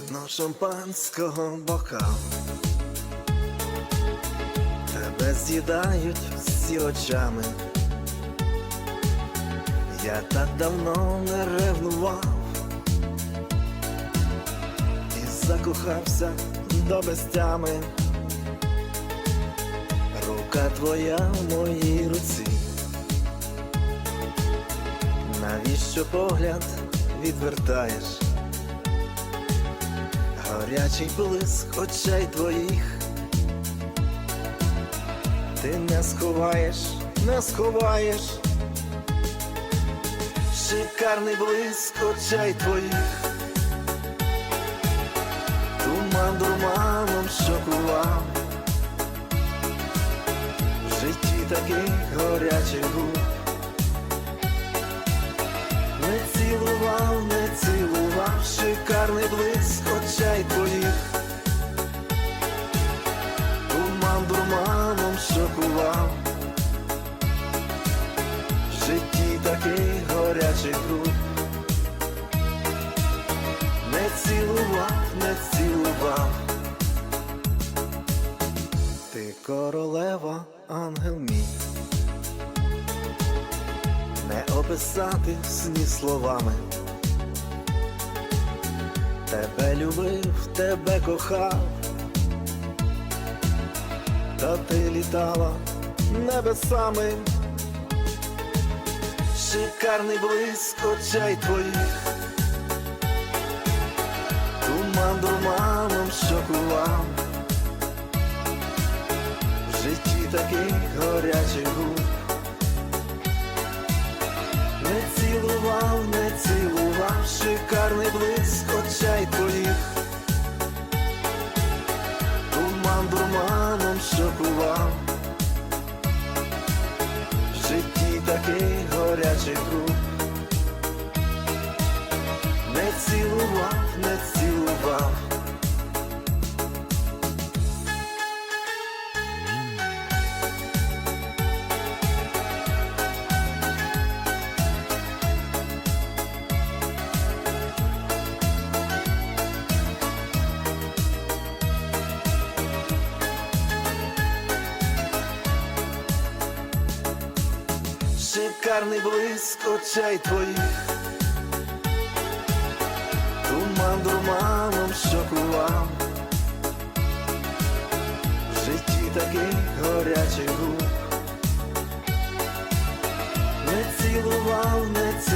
Видно шампанського бокал Тебе з'їдають всі очами. Я так давно не ревнував і закохався до безтями. Рука твоя в моїй руці. Навіщо погляд відвертаєш? Горячий блиск очей твоїх. Ти не сховаєш, не сховаєш. Шикарний блиск очей твоїх. Туман дурманом шокував. В житті таких горячих губ. Горячих груп. Не цілував, не цілував. Ти королева, ангел мій. Не описати сні словами. Тебе любив, тебе кохав, та ти літала небесами. Шикарний блиск очей твоїх, туман дурманом шокував. В житті таких горячих губ. Шикарний блиск очей твоїх, туман дурманом шокував. В житті таких горячих губ. Не цілував, не цілував,